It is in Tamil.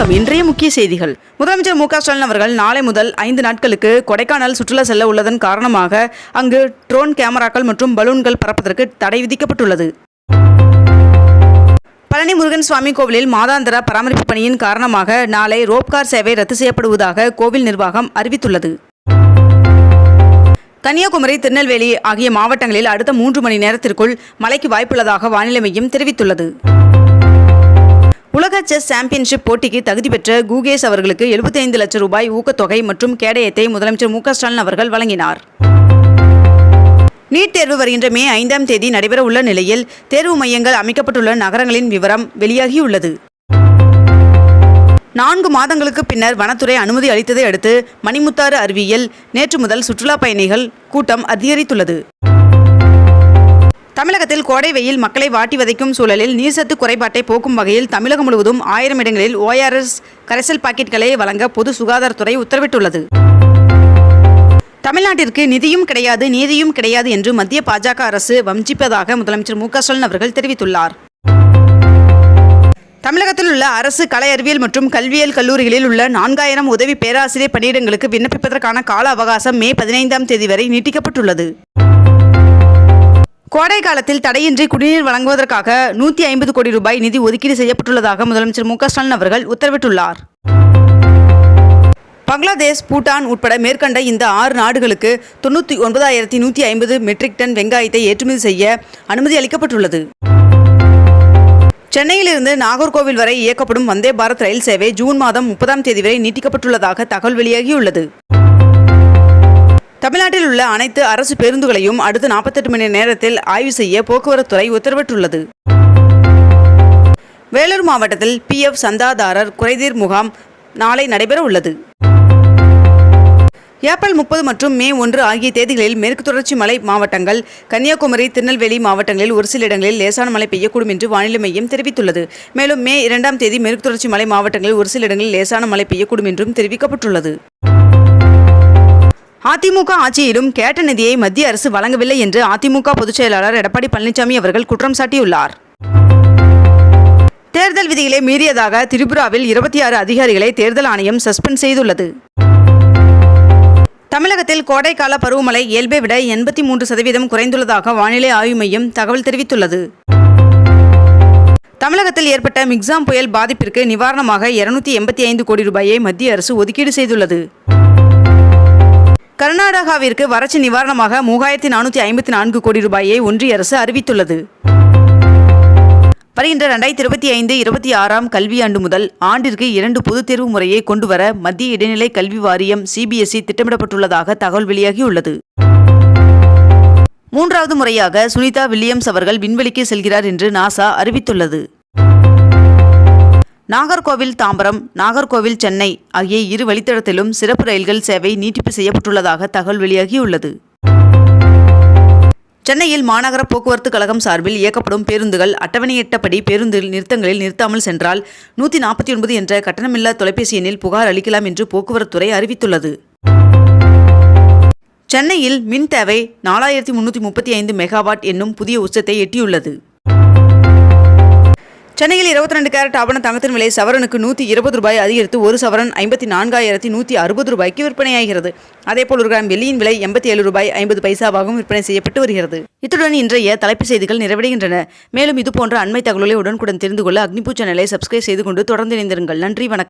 வணக்கம். இன்றைய முக்கிய செய்திகள். முதலமைச்சர் மு க ஸ்டாலின் அவர்கள் நாளை முதல் ஐந்து நாட்களுக்கு கொடைக்கானல் சுற்றுலா செல்ல உள்ளதன் காரணமாக அங்கு ட்ரோன் கேமராக்கள் மற்றும் பலூன்கள் பறப்பதற்கு தடை விதிக்கப்பட்டுள்ளது. பழனி முருகன் சுவாமி கோவிலில் மாதாந்திர பராமரிப்பு பணியின் காரணமாக நாளை ரோப்கார் சேவை ரத்து செய்யப்படுவதாக கோவில் நிர்வாகம் அறிவித்துள்ளது. கன்னியாகுமரி திருநெல்வேலி ஆகிய மாவட்டங்களில் அடுத்த மூன்று மணி நேரத்திற்குள் மழைக்கு வாய்ப்புள்ளதாக வானிலை மையம் தெரிவித்துள்ளது. உலக செஸ் சாம்பியன்ஷிப் போட்டிக்கு தகுதி பெற்ற கூகேஷ் அவர்களுக்கு 75 லட்சம் ரூபாய் ஊக்கத்தொகை மற்றும் கேடயத்தை முதலமைச்சர் மு ஸ்டாலின் அவர்கள் வழங்கினார். நீட் தேர்வு வருகின்ற மே ஐந்தாம் தேதி நடைபெற உள்ள நிலையில் தேர்வு மையங்கள் அமைக்கப்பட்டுள்ள நகரங்களின் விவரம் வெளியாகியுள்ளது. நான்கு மாதங்களுக்கு பின்னர் வனத்துறை அனுமதி அளித்ததை அடுத்து மணிமுத்தாறு அருவியில் நேற்று முதல் சுற்றுலா பயணிகள் கூட்டம் அதிகரித்துள்ளது. தமிழகத்தில் கோடை வெயில் மக்களை வாட்டி வதைக்கும் சூழலில் நீர்சத்து குறைபாட்டை போக்கும் வகையில் தமிழகம் முழுவதும் ஆயிரம் இடங்களில் ஓஆர்எஸ் கரைசல் பாக்கெட்களை வழங்க பொது சுகாதாரத்துறை உத்தரவிட்டுள்ளது. தமிழ்நாட்டிற்கு நிதியும் கிடையாது நீதியும் கிடையாது என்று மத்திய பாஜக அரசு வஞ்சிப்பதாக முதலமைச்சர் மு க ஸ்டாலின் அவர்கள் தெரிவித்துள்ளார். தமிழகத்தில் உள்ள அரசு கலை அறிவியல் மற்றும் கல்வியியல் கல்லூரிகளில் உள்ள நான்காயிரம் உதவி பேராசிரியர் பணியிடங்களுக்கு விண்ணப்பிப்பதற்கான கால அவகாசம் மே பதினைந்தாம் தேதி வரை நீட்டிக்கப்பட்டுள்ளது. கோடை காலத்தில் தடையின்றி குடிநீர் வழங்குவதற்காக நூற்றி ஐம்பது கோடி ரூபாய் நிதி ஒதுக்கீடு செய்யப்பட்டுள்ளதாக முதலமைச்சர் மு ஸ்டாலின் அவர்கள் உத்தரவிட்டுள்ளார். பங்களாதேஷ் பூட்டான் உட்பட மேற்கண்ட இந்த ஆறு நாடுகளுக்கு தொண்ணூற்றி ஒன்பதாயிரத்தி நூற்றி ஐம்பது மெட்ரிக் டன் வெங்காயத்தை ஏற்றுமதி செய்ய அனுமதி அளிக்கப்பட்டுள்ளது. சென்னையிலிருந்து நாகர்கோவில் வரை இயக்கப்படும் வந்தே பாரத் ரயில் சேவை ஜூன் மாதம் முப்பதாம் தேதி வரை நீட்டிக்கப்பட்டுள்ளதாக தகவல் வெளியாகியுள்ளது. தமிழ்நாட்டில் உள்ள அனைத்து அரசு பேருந்துகளையும் அடுத்த நாற்பத்தெட்டு மணி நேரத்தில் ஆய்வு செய்ய போக்குவரத்துறை உத்தரவிட்டுள்ளது. வேலூர் மாவட்டத்தில் பிஎஃப் சந்தாதாரர் குறைதீர் முகாம் நாளை நடைபெற உள்ளது. ஏப்ரல் முப்பது மற்றும் மே ஒன்று ஆகிய தேதிகளில் மேற்கு தொடர்ச்சி மலை மாவட்டங்கள் கன்னியாகுமரி திருநெல்வேலி மாவட்டங்களில் ஒரு சில இடங்களில் லேசான மழை பெய்யக்கூடும் என்று வானிலை மையம் தெரிவித்துள்ளது. மேலும் மே இரண்டாம் தேதி மேற்கு தொடர்ச்சி மலை மாவட்டங்களில் ஒரு சில இடங்களில் லேசான மழை பெய்யக்கூடும் என்றும் தெரிவிக்கப்பட்டுள்ளது. அதிமுக ஆட்சியிலும் கேட்ட நிதியை மத்திய அரசு வழங்கவில்லை என்று அதிமுக பொதுச் செயலாளர் எடப்பாடி பழனிசாமி அவர்கள் குற்றம் சாட்டியுள்ளார். தேர்தல் விதிகளை மீறியதாக திரிபுராவில் இருபத்தி ஆறு அதிகாரிகளை தேர்தல் ஆணையம் சஸ்பெண்ட் செய்துள்ளது. தமிழகத்தில் கோடைக்கால பருவமழை இயல்பை விட எண்பத்தி மூன்று சதவீதம் குறைந்துள்ளதாக வானிலை ஆய்வு மையம் தகவல் தெரிவித்துள்ளது. தமிழகத்தில் ஏற்பட்ட மிக்சாம் புயல் பாதிப்பிற்கு நிவாரணமாக இருநூத்தி எண்பத்தி ஐந்து கோடி ரூபாயை மத்திய அரசு ஒதுக்கீடு செய்துள்ளது. கர்நாடகாவிற்கு வறட்சி நிவாரணமாக மூவாயிரத்தி நானூற்றி ஐம்பத்தி நான்கு கோடி ரூபாயை ஒன்றிய அரசு அறிவித்துள்ளது. வருகின்ற ரெண்டாயிரத்தி இருபத்தி ஐந்து இருபத்தி ஆறாம் கல்வியாண்டு முதல் ஆண்டிற்கு இரண்டு பொதுத் தேர்வு முறையை கொண்டுவர மத்திய இடைநிலை கல்வி வாரியம் சிபிஎஸ்இ திட்டமிடப்பட்டுள்ளதாக தகவல் வெளியாகியுள்ளது. மூன்றாவது முறையாக சுனிதா வில்லியம்ஸ் அவர்கள் விண்வெளிக்கு செல்கிறார் என்று நாசா அறிவித்துள்ளது. நாகர்கோவில் தாம்பரம் நாகர்கோவில் சென்னை ஆகிய இரு வழித்தடத்திலும் சிறப்பு ரயில்கள் சேவை நீட்டிப்பு செய்யப்பட்டுள்ளதாக தகவல் வெளியாகியுள்ளது. சென்னையில் மாநகர போக்குவரத்து கழகம் சார்பில் இயக்கப்படும் பேருந்துகள் அட்டவணையிட்டபடி பேருந்து நிறுத்தங்களில் நிறுத்தாமல் சென்றால் நூற்றி நாற்பத்தி ஒன்பது என்ற கட்டணமில்லா தொலைபேசி எண்ணில் புகார் அளிக்கலாம் என்று போக்குவரத்துறை அறிவித்துள்ளது. சென்னையில் மின் தேவை நாலாயிரத்தி முன்னூற்றி முப்பத்தி ஐந்து மெகாவாட் என்னும் புதிய உச்சத்தை எட்டியுள்ளது. சென்னையில் இருபத்தி ரெண்டு கேரட் ஆவண தங்கத்தின் விலை சவரனுக்கு நூற்றி இருபது ரூபாய் அதிகரித்து ஒரு சவரன் ஐம்பத்தி நான்காயிரத்தி நூற்றி அறுபது ரூபாய்க்கு விற்பனையாகிறது. அதேபோல் ஒரு கிராம் வெள்ளியின் விலை எண்பத்தி ஏழு ரூபாய் ஐம்பது பைசாவாகவும் விற்பனை செய்யப்பட்டு வருகிறது. இத்துடன் இன்றைய தலைப்பு செய்திகள் நிறைவடைகின்றன. மேலும் இதுபோன்ற அண்மை தகவலை உடனுக்குடன் தெரிந்து கொள்ள அக்னிபூ சேனலை சப்ஸ்கிரைப் செய்து கொண்டு தொடர்ந்து இணைந்திருங்கள். நன்றி வணக்கம்.